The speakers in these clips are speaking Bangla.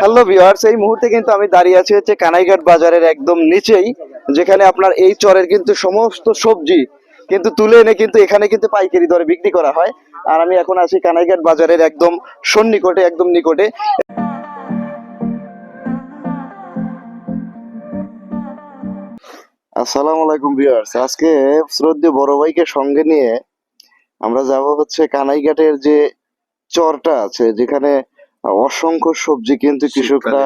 হ্যালো ভিউয়ার্স এই মুহূর্তে কিন্তু আমি দাঁড়িয়ে আছি হচ্ছে কানাইঘাট বাজারের একদম নিচেই, যেখানে আপনার এই চরের কিন্তু সমস্ত সবজি কিন্তু তুলে এনে কিন্তু এখানে কিন্তু পাইকারি দরে বিক্রি করা হয়। আর আমি এখন আছি কানাইঘাট বাজারের একদম সন্নিকটে, একদম নিকটে। আসসালামু আলাইকুম ভিউয়ার্স আজকে শ্রদ্ধে বড় ভাইকে সঙ্গে নিয়ে আমরা যাব হচ্ছে কানাইঘাটের যে চরটা আছে, যেখানে অসংখ্য সবজি কিন্তু কৃষকরা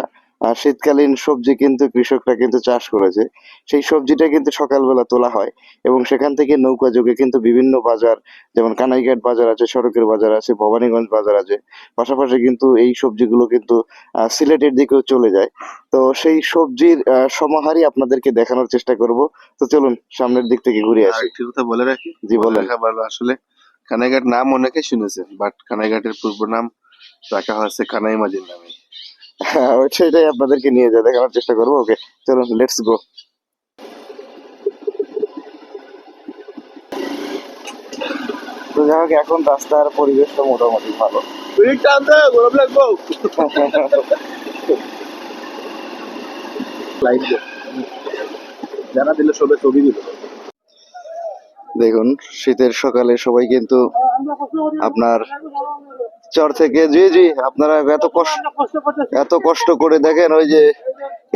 শীতকালীন সবজি কিন্তু কৃষকরা কিন্তু চাষ করেছে। সেই সবজিটা কিন্তু সকালবেলা তোলা হয় এবং সেখান থেকে নৌকা যোগে কিন্তু বিভিন্ন বাজার যেমন কানাইঘাট বাজার আছে সড়কের বাজার আছে ভবানীগঞ্জ বাজার আছে পাশাপাশি কিন্তু এই সবজিগুলো কিন্তু সিলেটের দিকেও চলে যায়। তো সেই সবজির সমাহারই আপনাদেরকে দেখানোর চেষ্টা করব। তো চলুন সামনের দিক থেকে ঘুরে আসি। আরেকটি কথা বলে রাখি। জি বলেন। আসলে কানাইঘাট নাম অনেকে শুনেছে বাট কানাইঘাটের পূর্ব নাম রাখা হয়েছে কানাই মাঝির নামে হ্যাঁ সেটাই আপনাদেরকে নিয়ে যা দেখানোর চেষ্টা করব। ওকে চলুন লেটস গো তো যাই হোক এখন রাস্তার পরিবেশটা মোটামুটি ভালো। যারা দিলে সবে ছবি দিল দেখুন শীতের সকালে সবাই কিন্তু আপনার চর থেকে জি জি, আপনারা এত কষ্ট এত কষ্ট করে দেখেন ওই যে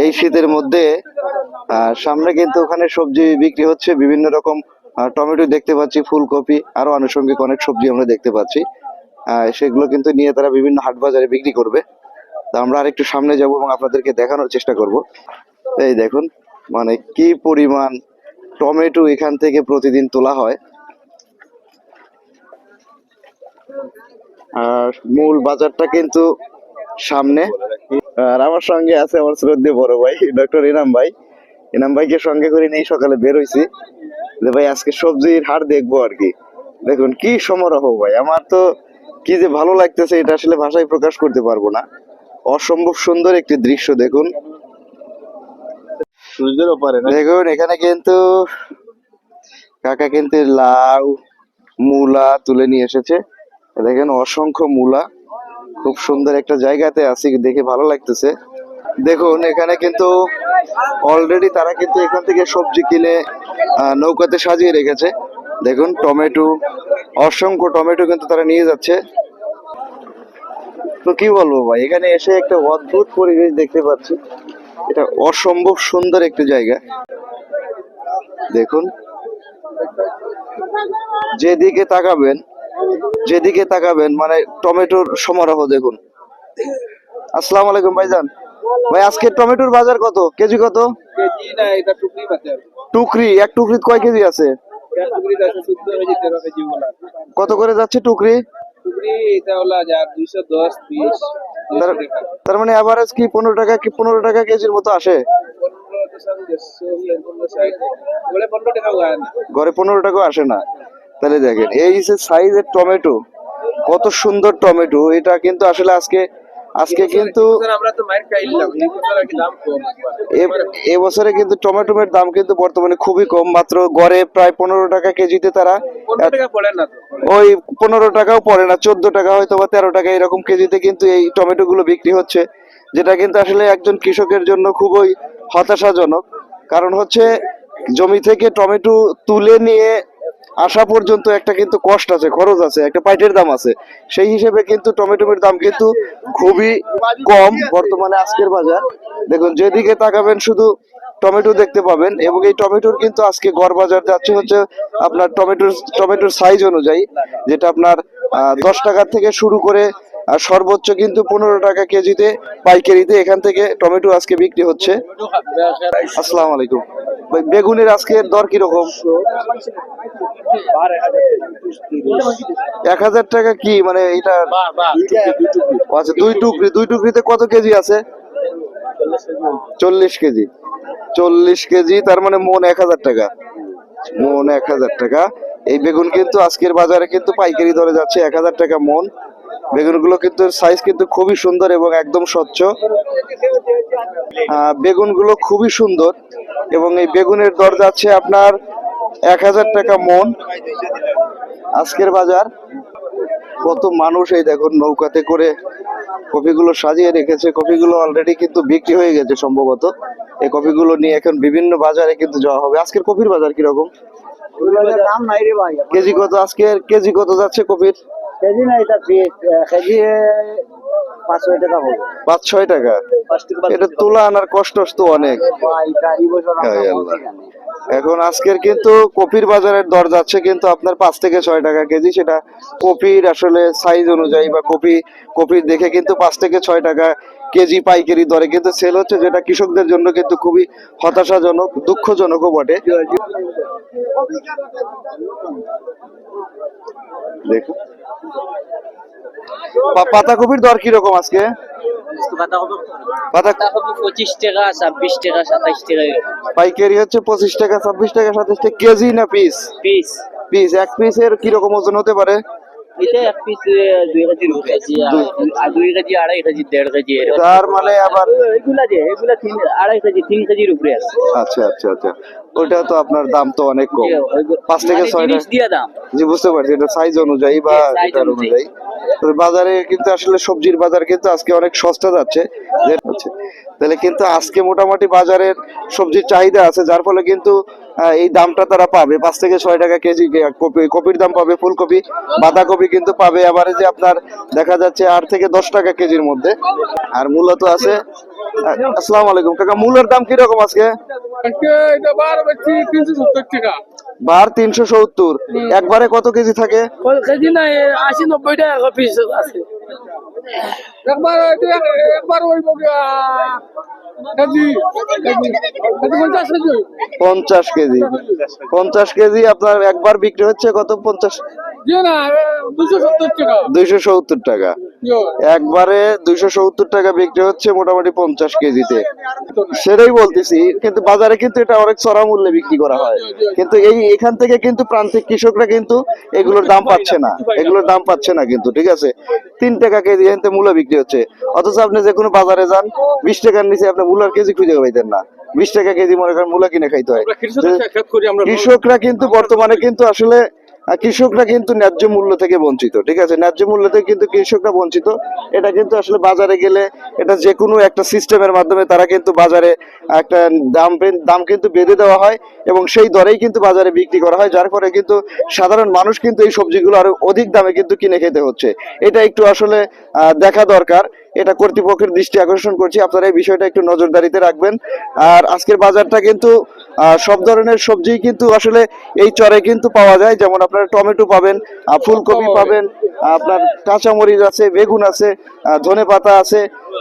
এই শীতের মধ্যে। সামনে কিন্তু ওখানে সবজি বিক্রি হচ্ছে, বিভিন্ন রকম টমেটো দেখতে পাচ্ছি, ফুলকপি, আরও আনুষঙ্গিক অনেক সবজি আমরা দেখতে পাচ্ছি। সেগুলো কিন্তু নিয়ে তারা বিভিন্ন হাট বাজারে বিক্রি করবে। তা আমরা আরেকটু সামনে যাব এবং আপনাদেরকে দেখানোর চেষ্টা করব। এই দেখুন মানে কি পরিমাণ টমেটো এখান থেকে প্রতিদিন তোলা হয়। আর মূল বাজারটা কিন্তু সামনে। আর আমার সঙ্গে আছে আমার শ্রদ্ধে বড় ভাই ডক্টর ইনাম ভাই। ইনাম ভাইকে সঙ্গে করে নিয়ে সকালে বের হইছি যে ভাই আজকে সবজির হাট দেখব আর কি। দেখুন কি সমারোহ ভাই। আমার তো কি যে ভালো লাগতেছে এটা আসলে ভাষায় প্রকাশ করতে পারব না। অসম্ভব সুন্দর একটি দৃশ্য দেখুন। সূর্যের ওপারে দেখুন এখানে কিন্তু কাকা কিন্তু লাউ মূলা তুলে নিয়ে এসেছে। দেখেন অসংখ্য মূলা। খুব সুন্দর একটা জায়গাতে আছি, দেখে ভালো লাগতেছে। দেখুন, এখানে কিন্তু অলরেডি তারা কিন্তু এখান থেকে সবজি কিনে নৌকাতে সাজিয়ে রেখেছে। দেখুন, টমেটো, অসংখ্য টমেটো কিন্তু তারা নিয়ে যাচ্ছে। তো কি বলব ভাই, এখানে এসে একটা অদ্ভুত পরিবেশ দেখতে পাচ্ছি। এটা অসম্ভব সুন্দর একটি জায়গা। দেখুন, যেদিকে তাকাবেন যেদিকে তাকাবেন মানে টমেটোর সমারোহ দেখুন। আসসালামু আলাইকুম ভাইজান। ভাই আজকে টমেটোর বাজার কত? কেজি কত? টুকরি এক টুকরি কয় কেজি আছে? কত করে যাচ্ছে টুকরি? তার- মানে অ্যাভারেজ কি পনেরো টাকা কি পনেরো টাকা কেজির মতো আসে? ঘরে পনেরো টাকা আসে না। তাহলে দেখেন এই যে সাইজের টমেটো কত সুন্দর টমেটো এটা কিন্তু আসলে আজকে আজকে কিন্তু এবছরে কিন্তু টমেটোমের দাম কিন্তু বর্তমানে খুবই কম মাত্র গড়ে প্রায় পনেরো টাকা কেজিতে তারা ওই পনেরো টাকাও পড়ে না চোদ্দ টাকা হয়তো বা তেরো টাকা এরকম কেজিতে কিন্তু এই টমেটো গুলো বিক্রি হচ্ছে যেটা কিন্তু আসলে একজন কৃষকের জন্য খুবই হতাশাজনক। কারণ হচ্ছে জমি থেকে টমেটো তুলে নিয়ে আসা পর্যন্ত একটা কিন্তু কষ্ট আছে, খরচ আছে, একটা পাইটের দাম আছে। সেই হিসেবে কিন্তু টমেটোমের দাম কিন্তু খুবই কম বর্তমানে আজকের বাজার। দেখুন, যেদিকে তাকাবেন শুধু টমেটো দেখতে পাবেন এবং এই টমেটোর কিন্তু আজকে গড় বাজার যাচ্ছে হচ্ছে আপনার টমেটোর টমেটোর সাইজ অনুযায়ী, যেটা আপনার দশ টাকা থেকে শুরু করে আর সর্বোচ্চ কিন্তু পনেরো টাকা কেজিতে, পাইকারিতে এখান থেকে টমেটো আজকে বিক্রি হচ্ছে। আসসালামু আলাইকুম। বেগুনের আজকে দর কীরকম? এক হাজার টাকা কি? মানে এটা আচ্ছা দুই টুকরি, দুই টুকরিতে কত কেজি আছে? চল্লিশ কেজি। চল্লিশ কেজি, তার মানে মন এক হাজার টাকা। মন এক হাজার টাকা। এই বেগুন কিন্তু আজকের বাজারে কিন্তু পাইকারি দরে যাচ্ছে এক হাজার টাকা মন। বেগুনগুলো কিন্তু সাইজ কিন্তু খুবই সুন্দর এবং একদম স্বচ্ছ। বেগুনগুলো খুবই সুন্দর এবং এই বেগুনের দর যাচ্ছে আপনার এক হাজার টাকা মন। আজকের বাজার কত মানুষ এই দেখুন নৌকাতে করে কপিগুলো সাজিয়ে রেখেছে। কপিগুলো অলরেডি কিন্তু বিক্রি হয়ে গেছে সম্ভবত। এই কপিগুলো নিয়ে এখন বিভিন্ন বাজারে কিন্তু যাওয়া হবে। আজকের কপির বাজার কীরকম? কেজি কত আজকের? কেজি কত যাচ্ছে কপির? কেজি নাই এটা কেজি পাঁচশো টাকা হবে। পাঁচ ছয় টাকা এটা তোলা আনার কষ্ট তো অনেক। এখন। আজকের কিন্তু কপির বাজারের দর যাচ্ছে কিন্তু আপনার পাঁচ থেকে ছয় টাকা কেজি সেটা কপির আসলে সাইজ অনুযায়ী বা কপি কপির দেখে কিন্তু পাঁচ থেকে ছয় টাকা কেজি পাইকারি দরে কিন্তু সেল হচ্ছে যেটা কৃষকদের জন্য কিন্তু খুবই হতাশাজনক দুঃখজনকও বটে। দেখুন। পাতাকপির দর কীরকম আজকে? পাতা পঁচিশ টাকা ছাব্বিশ টাকা সাতাইশ টাকা পাইকারি হচ্ছে পঁচিশ টাকা ছাব্বিশ টাকা সাতাইশ টাকা কেজি না পিস পিস পিস এক পিসের কীরকম ওজন হতে পারে? এটা এক পিস দুই কেজি কেজি দুই কেজি। আড়াই কেজি দেড় কেজি তার মানে আবার এগুলা যে এগুলা তিন আড়াই কেজি তিন কেজির উপরে আছে। আচ্ছা আচ্ছা আচ্ছা। ওইটা তো আপনার দাম তো অনেক কম। পাঁচ থেকে মানে ছয় জিনিস টাকা। দিয়ে দাম। জি বুঝতে পারছি। এটা সাইজ অনুযায়ী বা এটার অনুযায়ী। বাজারে কিন্তু আসলে সবজির বাজার কিন্তু আজকে অনেক সস্তা যাচ্ছে তাহলে কিন্তু আজকে মোটামুটি বাজারের সবজির চাহিদা আছে, যার ফলে কিন্তু এই দামটা তারা পাবে। পাঁচ থেকে ছয় টাকা কেজি কপি, কপির দাম পাবে, ফুলকপি, বাঁধাকপি কিন্তু পাবে আবার যে আপনার দেখা যাচ্ছে আট থেকে দশ টাকা কেজির মধ্যে। আর মূলত আছে আসসালামু আলাইকুম। কাকা মূলের দাম কীরকম আজকে? এটা তিনশো সত্তর টাকা। বার তিনশো সত্তর। একবারে কত কেজি থাকে? কেজি আশি পিস আছে। একবার ওই পঞ্চাশ কেজি পঞ্চাশ কেজি। আপনার একবার বিক্রি হচ্ছে কত? পঞ্চাশ দুইশো সত্তর টাকা। একবারে দুইশো সত্তর টাকা বিক্রি হচ্ছে মোটামুটি পঞ্চাশ কেজিতে। সেটাই বলতেছি কিন্তু বাজারে কিন্তু এটা অনেক চড়া মূল্যে বিক্রি করা হয়। কিন্তু এই এখান থেকে কিন্তু প্রান্তিক কৃষকরা কিন্তু এগুলোর দাম পাচ্ছে না। এগুলোর দাম পাচ্ছে না কিন্তু ঠিক আছে? তিন টাকা কেজি এখান মূল্য বিক্রি হচ্ছে। অথচ আপনি যে কোনো বাজারে যান বিশ টাকার নিচে আপনি মূলার কেজি খুঁজে পাইতেন না। বিশ টাকা কেজি মনে করেন মূলা কিনে খাইতে হয়। কৃষকরা কিন্তু বর্তমানে কিন্তু আসলে কৃষকরা কিন্তু ন্যায্য মূল্য থেকে বঞ্চিত, ঠিক আছে? ন্যায্য মূল্য থেকে কিন্তু কৃষকরা বঞ্চিত। এটা কিন্তু আসলে বাজারে গেলে এটা যে কোনো একটা সিস্টেমের মাধ্যমে তারা কিন্তু বাজারে একটা দাম দাম কিন্তু বেঁধে দেওয়া হয় এবং সেই দরেই কিন্তু বাজারে বিক্রি করা হয়, যার ফলে কিন্তু সাধারণ মানুষ কিন্তু এই সবজিগুলো আরও অধিক দামে কিন্তু কিনে খেতে হচ্ছে। এটা একটু আসলে দেখা দরকার। এটা কর্তৃপক্ষের দৃষ্টি আকর্ষণ করছি। আপনারা এই বিষয়টা একটু নজরদারিতে রাখবেন। আর আজকের বাজারটা কিন্তু সব ধরনের সবজি কিন্তু আসলে এই চরে কিন্তু পাওয়া যায়। যেমন আপনারা টমেটো পাবেন ফুলকপি পাবেন আপনার কাঁচামরিচ আছে বেগুন আছে ধনে পাতা আছে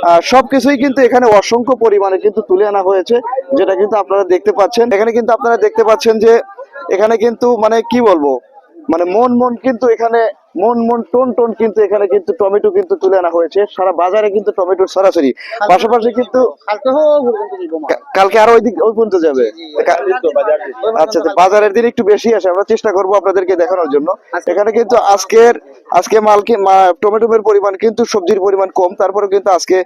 আহ, সবকিছুই কিন্তু এখানে অসংখ্য পরিমাণে কিন্তু তুলে আনা হয়েছে যেটা কিন্তু আপনারা দেখতে পাচ্ছেন। এখানে কিন্তু আপনারা দেখতে পাচ্ছেন যে এখানে কিন্তু মানে কি বলব মানে মন মন কিন্তু এখানে মন মন টন টন কিন্তু এখানে কিন্তু টমেটো কিন্তু তুলে আনা হয়েছে। সারা বাজারে কিন্তু টমেটোর সরাসরি। পাশাপাশি কিন্তু কালকে আরও ওইদিক ওই পর্যন্ত যাবে। আচ্ছা বাজারের দিন একটু বেশি আসে। আমরা চেষ্টা করব আপনাদেরকে দেখানোর জন্য। এখানে কিন্তু আজকের আজকে মালকে টমেটোমের পরিমাণ কিন্তু সবজির পরিমাণ কম তারপরে কিন্তু আজকে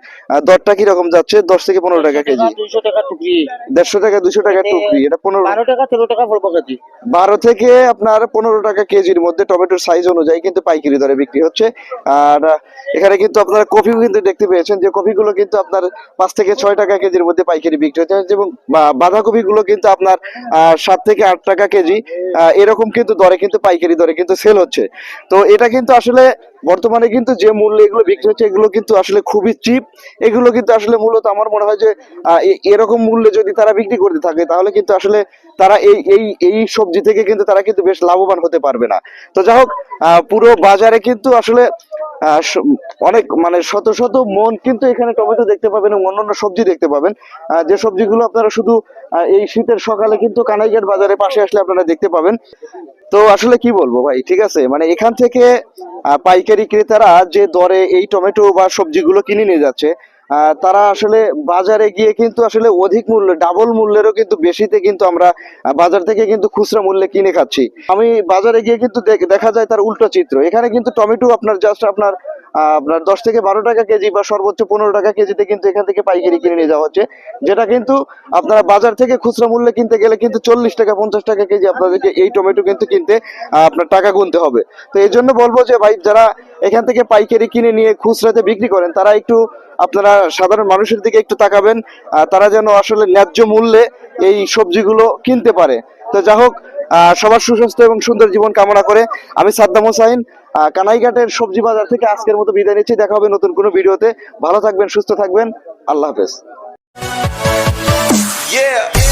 দরটা কি রকম যাচ্ছে? দশ থেকে পনেরো টাকা কেজি। দুইশো টাকা টুকরি। দেড়শো টাকা দুশো টাকা টুকরি এটা পনেরো বারো টাকা তেরো টাকা কেজি। বারো থেকে আপনার পনেরো টাকা কেজির মধ্যে টমেটোর সাইজ অনুযায়ী কিন্তু পাইকারি দরে বিক্রি হচ্ছে। আর এখানে কিন্তু আপনারা কফিও কিন্তু দেখতে পেয়েছেন যে কফিগুলো কিন্তু আপনার পাঁচ থেকে ছয় টাকা কেজির মধ্যে পাইকারি বিক্রি হচ্ছে। এবং বা- বাঁধাকপি গুলো কিন্তু আপনার আহ, সাত থেকে আট টাকা কেজি এরকম কিন্তু দরে কিন্তু পাইকারি দরে কিন্তু সেল হচ্ছে। তো এটা কিন্তু আসলে বর্তমানে কিন্তু যে মূল্য এগুলো বিক্রি হচ্ছে, এগুলো কিন্তু আসলে খুবই চিপ এগুলো কিন্তু আসলে মূলত আমার মনে হয় যে এরকম মূল্যে যদি তারা বিক্রি করতে থাকে, তাহলে কিন্তু আসলে তারা এই এই এই সবজি থেকে কিন্তু তারা কিন্তু বেশ লাভবান হতে পারবে না। তো যাই হোক পুরো বাজারে কিন্তু আসলে অনেক মানে শত শত মন কিন্তু এখানে টমেটো দেখতে পাবেন এবং অন্যান্য সবজি দেখতে পাবেন। যে সবজিগুলো আপনারা শুধু এই শীতের সকালে কিন্তু কানাইঘাট বাজারে পাশে আসলে আপনারা দেখতে পাবেন। তো আসলে কি বলব ভাই, ঠিক আছে? মানে এখান থেকে পাইকারি ক্রেতারা যে দরে এই টমেটো বা সবজিগুলো কিনে নিয়ে যাচ্ছে তারা আসলে বাজারে গিয়ে কিন্তু আসলে অধিক মূল্য ডাবল মূল্যেরও কিন্তু বেশিতে কিন্তু আমরা বাজার থেকে কিন্তু খুচরা মূল্যে কিনে খাচ্ছি। আমি বাজারে গিয়ে কিন্তু দেখ- যায় তার উল্টো চিত্র। এখানে কিন্তু টমেটো আপনার জাস্ট আপনার আপনার দশ থেকে বারো টাকা কেজি বা সর্বোচ্চ পনেরো টাকা কেজিতে কিন্তু এখান থেকে পাইকারি কিনে নিয়ে যাওয়া হচ্ছে। যেটা কিন্তু আপনারা বাজার থেকে খুচরা মূল্যে কিনতে গেলে কিন্তু চল্লিশ টাকা, পঞ্চাশ টাকা কেজি আপনাদেরকে এই টমেটো কিন্তু কিনতে আপনার টাকা গুনতে হবে। তো এই জন্য বলব যে ভাই, যারা এখান থেকে পাইকারি কিনে নিয়ে খুচরাতে বিক্রি করেন, তারা একটু আপনারা সাধারণ মানুষের দিকে একটু তাকাবেন তারা যেন আসলে ন্যায্য মূল্যে এই সবজিগুলো কিনতে পারে। তো যা হোক সবার সুস্বাস্থ্য এবং সুন্দর জীবন কামনা করে আমি সাদ্দাম হোসাইন কানাইঘাটের সবজি বাজার থেকে আজকের মতো বিদায় নিচ্ছি। দেখা হবে নতুন কোনো ভিডিওতে। ভালো থাকবেন, সুস্থ থাকবেন। আল্লাহ হাফেজ। Yeah.